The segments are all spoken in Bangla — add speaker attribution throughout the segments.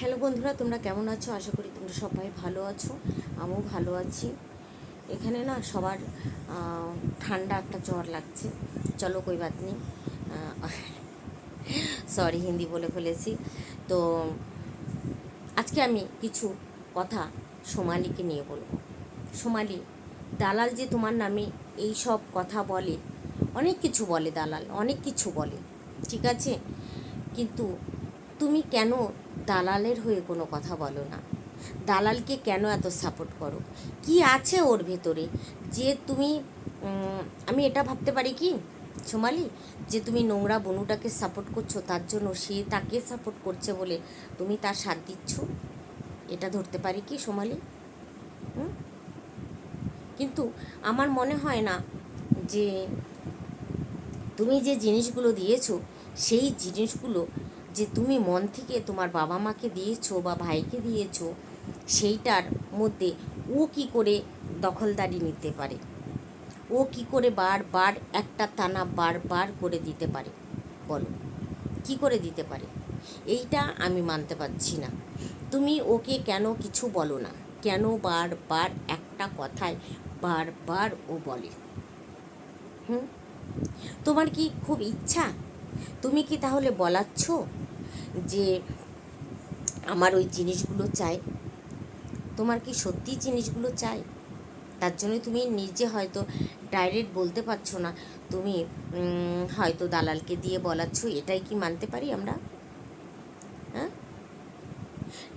Speaker 1: হ্যালো বন্ধুরা, তোমরা কেমন আছো? আশা করি তোমরা সবাই ভালো আছো। আমিও ভালো আছি। এখানে না সবার ঠান্ডা একটা জ্বর লাগছে। চলো কই বাত নেই। সরি হিন্দি বলে ফেলেছি। তো আজকে আমি কিছু কথা সোমালিকে নিয়ে বলব। সোমালি, দালাল যে তোমার নামে এই সব কথা বলে, অনেক কিছু বলে দালাল, অনেক কিছু বলে, ঠিক আছে? কিন্তু তুমি কেন দালালের হয়ে কোনো কথা বলো না। দালালকে কেন এত সাপোর্ট করো? কি আছে ওর ভেতরে? যে তুমি আমি এটা ভাবতে পারি কি, সোমালি? যে তুমি নোংরা বনুটাকে সাপোর্ট করছ, তার জন্য সে তাকে সাপোর্ট করছে বলে তুমি তার সাথ দিচ্ছ? এটা ধরতে পারি কি, সোমালি? কিন্তু আমার মনে হয় না যে তুমি যে জিনিসগুলো দিয়েছ, সেই জিনিসগুলো যে তুমি মন থেকে তোমার বাবা মাকে দিয়েছ বা ভাইকে দিয়েছ, সেইটার মধ্যে ও কি করে দখলদারি নিতে পারে? ও কি করে বারবার একটা টানা বারবার করে দিতে পারে? বলো। কি করে দিতে পারে? এইটা আমি মানতে পারছি না। তুমি ওকে কেন কিছু বলো না? কেন বারবার একটা কথায় বারবার ও বলে? হুম? তোমার কি খুব ইচ্ছা তুমি কি তাহলে বলাচ্ছ যে আমার ওই জিনিসগুলো চাই? তোমার কি সত্যি জিনিসগুলো চাই? তার জন্য তুমি নিজে হয়তো ডাইরেক্ট বলতে পারছ না। তুমি হয়তো দালালকে দিয়ে বলাচ্ছ, এটাই কি মানতে পারি আমরা?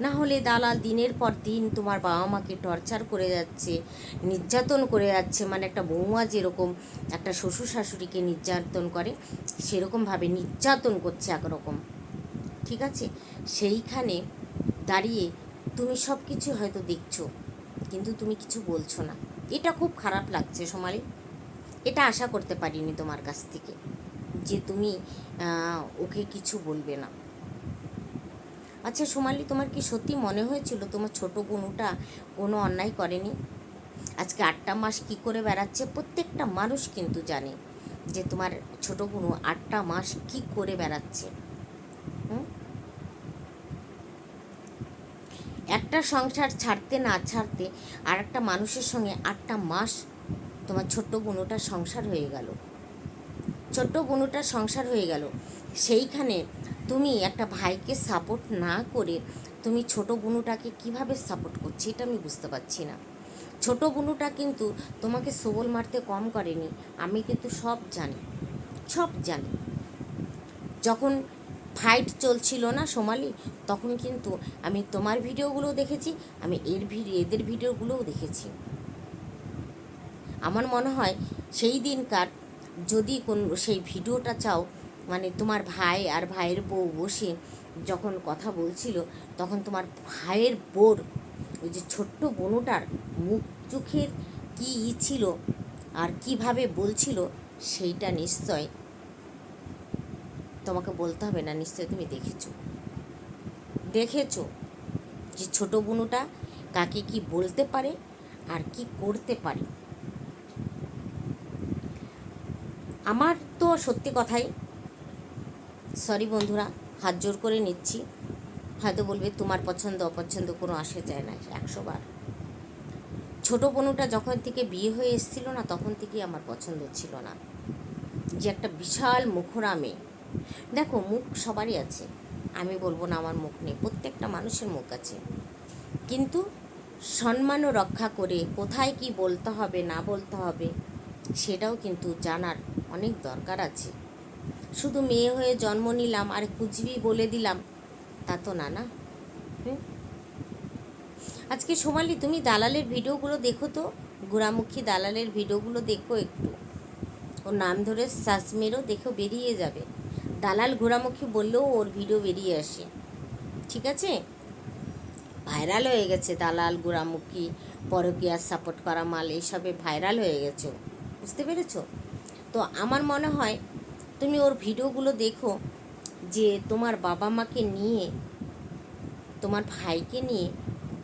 Speaker 1: না হলে দালাল দিনের পর দিন তোমার বাবা মাকে টর্চার করে যাচ্ছে, নির্যাতন করে যাচ্ছে। মানে একটা বৌমা যেরকম একটা শ্বশুর শাশুড়িকে নির্যাতন করে, সেরকমভাবে নির্যাতন করছে একরকম। ঠিক আছে? সেইখানে দাঁড়িয়ে তুমি সব কিছু হয়তো দেখছ, কিন্তু তুমি কিছু বলছো না। এটা খুব খারাপ লাগছে সোমালি। এটা আশা করতে পারিনি তোমার কাছ থেকে যে তুমি ওকে কিছু বলবে না। আচ্ছা সোমালি, তোমার কি সত্যি মনে হয়েছিল তোমার ছোট বোনুটা কোনো অন্যায় করেনি? আজকে আটটা মাস কি করে বেড়াচ্ছে প্রত্যেকটা মানুষ কিন্তু জানে যে তোমার ছোট বোনু আটটা মাস কি করে বেড়াচ্ছে? একটা সংসার ছাড়তে না ছাড়তে আর একটা মানুষের সঙ্গে আটটা মাস তোমার ছোট্ট বোনুটার সংসার হয়ে গেল। ছোট্ট বোনুটার সংসার হয়ে গেল। সেইখানে তুমি একটা ভাইকে সাপোর্ট না করে তুমি ছোট বোনুটাকে কীভাবে সাপোর্ট করছি এটা আমি বুঝতে পারছি না। ছোট বোনুটা কিন্তু তোমাকে সবল মারতে কম করেনি, আমি কিন্তু সব জানি সব জানি। যখন ফাইট চলছিল না সোমালি, তখন কিন্তু আমি তোমার ভিডিওগুলো দেখেছি, আমি এর ভিডিও এদের ভিডিওগুলোও দেখেছি। আমার মনে হয় সেই দিনকার যদি কোন, সেই ভিডিওটা চাও মানে তোমার ভাই আর ভাইয়ের বউ বসে যখন কথা বলছিল, তখন তোমার ভাইয়ের বোর, ওই যে ছোট্ট বোনটার মুখ চোখের কী ছিল আর কীভাবে বলছিল সেইটা নিশ্চয় তোমাকে বলতে হবে না, নিশ্চয় তুমি দেখেছ। দেখেছ যে ছোট বোনুটা কাকে কি বলতে পারে আর কি করতে পারে। আমার তো সত্যি কথাই সরি বন্ধুরা, হাত জোর করে নিচ্ছি। হয়তো বলবে, তোমার পছন্দ, অপছন্দ কোনো আসে যায় না, একশো বার। ছোটো বোনটা যখন থেকে বিয়ে হয়ে এসেছিল না, তখন থেকেই আমার পছন্দ ছিল না। যে একটা বিশাল মুখরা মেয়ে দেখো, মুখ সবারই আছে। আমি বলব না আমার মুখ নেই, প্রত্যেকটা মানুষের মুখ আছে। কিন্তু সম্মানও রক্ষা করে কোথায় কি বলতে হবে, না বলতে হবে, সেটাও কিন্তু জানার অনেক দরকার আছে। শুধু মেয়ে হয়ে জন্ম নিলাম আর কুচবি বলে দিলাম, তা তো না না আজকে সোমালি, তুমি দালালের ভিডিওগুলো দেখো তো। গুড়ামুখী দালালের ভিডিওগুলো দেখো একটু। ওর নাম ধরে মেরো, দেখো বেরিয়ে যাবে। দালাল ঘোরামুখী বললেও ওর ভিডিও বেরিয়ে আসে। ঠিক আছে? ভাইরাল হয়ে গেছে দালাল গোড়ামুখী, পরকীয়ার সাপোর্ট করা মাল, এইসবে ভাইরাল হয়ে গেছে বুঝতে পেরেছ? তো আমার মনে হয় তুমি ওর ভিডিওগুলো দেখো যে তোমার বাবা মাকে নিয়ে, তোমার ভাইকে নিয়ে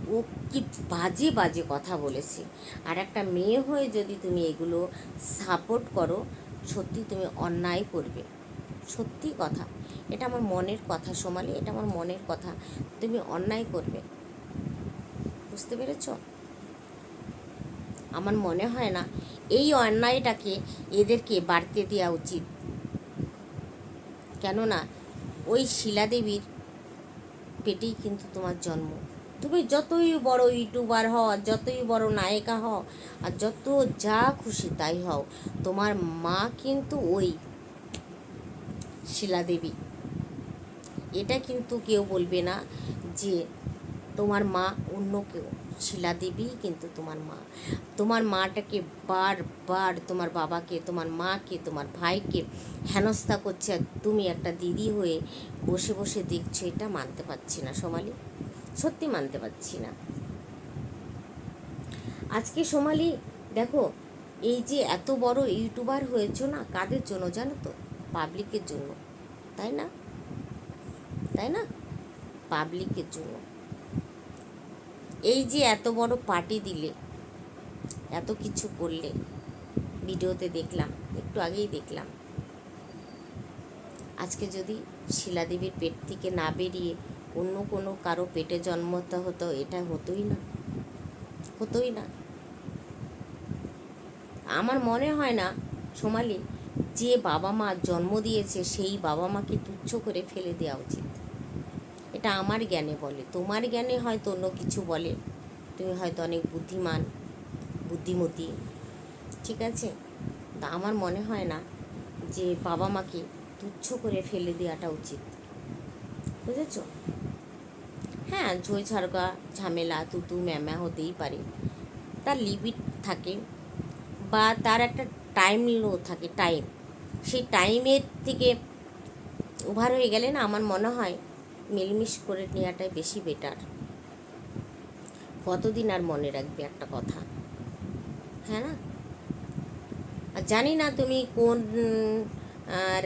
Speaker 1: ও কি বাজে বাজে কথা বলেছে। আর একটা মেয়ে হয়ে যদি তুমি এগুলো সাপোর্ট করো, সত্যি তুমি অন্যায় করবে। সত্যি কথা। এটা আমার মনের কথা সোমালি, এটা আমার মনের কথা। তুমি অন্যায় করবে। বুঝতে পেরেছ? আমার মনে হয় না এই অন্যায়টাকে এদেরকে বাড়তে দেওয়া উচিত। কেননা ওই শিলাদেবীর পেটেই কিন্তু তোমার জন্ম। তুমি যতই বড় ইউটিউবার হও আর যতই বড় নায়িকা হও, আর যত যা খুশি তাই হও, তোমার মা কিন্তু ওই শিলাদেবী। এটা কিন্তু কেউ বলবে না যে তোমার মা অন্য কেউ, শিলা দেবী কিন্তু তোমার মা। তোমার মাটাকে বারবার তোমার বাবাকে, তোমার মাকে, তোমার ভাইকে হেনস্থা করছে আর তুমি একটা দিদি হয়ে বসে বসে দেখছ, এটা মানতে পারছি না সোমালি। সত্যি মানতে পারছি না। আজকে সোমালি, দেখো, এই যে এত বড় ইউটিউবার হয়েছো না, কাদের জন্য জানো তো? পাবলিকের জন্য। তাই না? তাই না? পাবলিকের জন্য। এই যে এত বড় পার্টি দিলে, এত কিছু করলে, ভিডিওতে দেখলাম, একটু আগেই দেখলাম। আজকে যদি শিলাদেবীর পেট থেকে না বেরিয়ে অন্য কোনো কারও পেটে জন্মতে হতো, এটা হতোই না হতোই না। আমার মনে হয় না, সোমালি, যে বাবা মা জন্ম দিয়েছে, সেই বাবা মাকে তুচ্ছ করে ফেলে দেওয়া উচিত। এটা আমার জ্ঞানে বলে। তোমার জ্ঞানে হয়তো অন্য কিছু বলে। তুমি হয়তো অনেক বুদ্ধিমান, বুদ্ধিমতী, ঠিক আছে? তা আমার মনে হয় না যে বাবা মাকে তুচ্ছ করে ফেলে দেওয়াটা উচিত। বুঝেছ? হ্যাঁ ঝই ছাড়গা ঝামেলা, তুতু, ম্যামা হতেই পারে। তার লিমিট থাকে বা তার একটা টাইম লো থাকে, টাইম। সেই টাইমের থেকে ওভার হয়ে গেলে না আমার মনে হয় মিলমিশ করে নেওয়াটাই বেশি বেটার কতদিন আর মনে রাখবে একটা কথা? হ্যাঁ? না আর জানি না তুমি কোন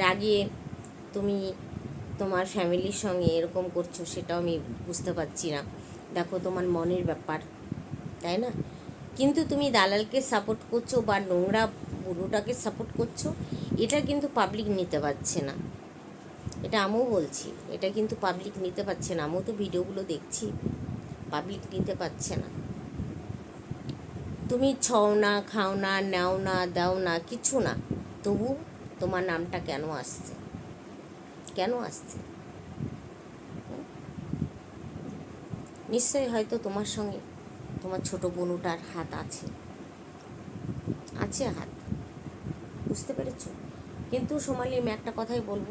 Speaker 1: রাগে তুমি তোমার ফ্যামিলির সঙ্গে এরকম করছ সেটাও আমি বুঝতে পারছি না। দেখো তোমার মনের ব্যাপার, তাই না? কিন্তু তুমি দালালকে সাপোর্ট করছ বা নোংরা বুড়োটাকে সাপোর্ট করছ, এটা কিন্তু পাবলিক নিতে পারছে না। এটা আমিও বলছি, এটা কিন্তু পাবলিক নিতে পারছে না, আমিও তো ভিডিওগুলো দেখছি পাবলিক নিতে পারছে না। তুমি ছও না, খাও না, নাও না, দাও না, কিছু না, তবু তোমার নামটা কেন আসছে? কেন আসছে? নিশ্চয়ই হয়তো তোমার সঙ্গে তোমার ছোট বোনুটার হাত আছে। আছে হাত, বুঝতে পেরেছ? কিন্তু সোমালি, আমি একটা কথাই বলব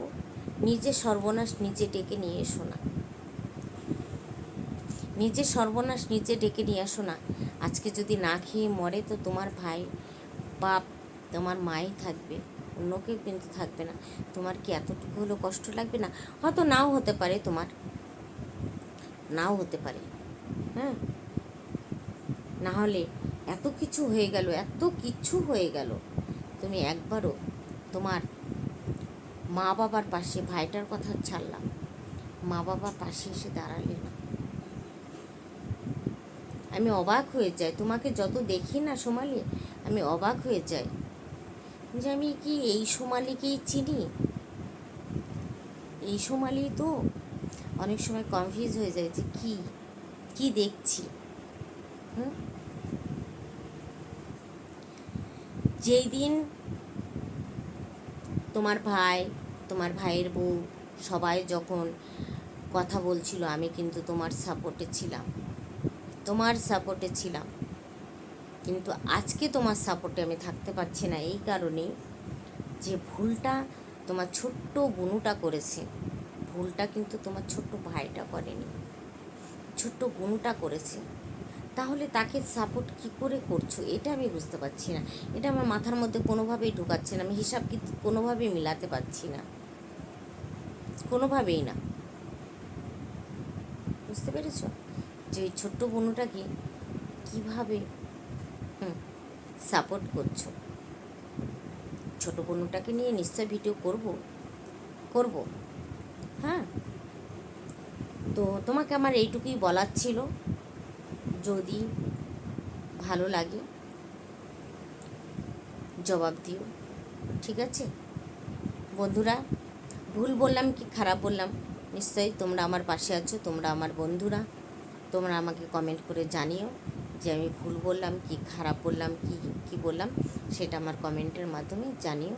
Speaker 1: নিজে সর্বনাশ নিজে ডেকে নিয়ে এসো না। নিজে সর্বনাশ নিজে ডেকে নিয়ে আসো না। আজকে যদি না খেয়ে মরে তো তোমার ভাই, বাপ, তোমার মাই থাকবে। অন্য কেউ কিন্তু থাকবে না। তোমার কি এতটুকু হলেও কষ্ট লাগবে না? হয়তো নাও হতে পারে তোমার। নাও হতে পারে। হ্যাঁ? না হলে এত কিছু হয়ে গেল, এত কিছু হয়ে গেল। তুমি একবারও তোমার মা বাবার পাশে ভাইটার কথা ছাড়লাম। মা বাবার পাশে এসে দাঁড়ালে না। আমি অবাক হয়ে যাই। তোমাকে যত দেখি না সোমালি, আমি অবাক হয়ে যাই যে আমি কি এই সোমালিকেই চিনি? এই সোমালি তো অনেক সময় কনফিউজ হয়ে যায় যে কি কি দেখছি। যেই দিন তোমার ভাই তোমার ভাইয়ের বউ সবাই যখন কথা বলছিল, আমি কিন্তু তোমার সাপোর্টে ছিলাম। তোমার সাপোর্টে ছিলাম। কিন্তু আজকে তোমার সাপোর্টে আমি থাকতে পারছি না এই কারণে যে ভুলটা তোমার ছোট্ট বনুটা করেছে, ভুলটা কিন্তু তোমার ছোট্ট ভাইটা করেনি। ছোট্ট বনুটা করেছে। তাহলে তাকে সাপোর্ট কি করে করছ? এটা আমি বুঝতে পারছি না। এটা আমার মাথার মধ্যে কোনোভাবেই ঢোকাচ্ছে না। আমি হিসাব কিন্তু কোনোভাবেই মিলাতে পারছি না। কোনোভাবেই না। বুঝতে পেরেছ? যে ওই ছোট্ট বোনটাকে কীভাবে, হুম সাপোর্ট করছ? ছোট বোনটাকে নিয়ে নিশ্চয় ভিডিও করব? করব। হ্যাঁ? তো তোমাকে আমার এইটুকুই বলার ছিল। যদি ভালো লাগে, জবাব দিও। ঠিক আছে? বন্ধুরা ভুল বললাম কি খারাপ বললাম? নিশ্চয়ই তোমরা আমার পাশে আছো, তোমরা আমার বন্ধুরা। তোমরা আমাকে কমেন্ট করে জানিও যে আমি ভুল বললাম কি খারাপ বললাম, কি কি বললাম, সেটা আমার কমেন্টের মাধ্যমে জানিও।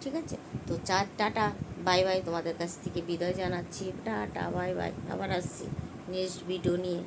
Speaker 1: ঠিক আছে? তো চার, টাটা বাই বাই তোমাদের কাছ থেকে বিদায় জানাচ্ছি। টাটা বাই বাই আবার আসছি। নেক্সট ভিডিও নিয়ে।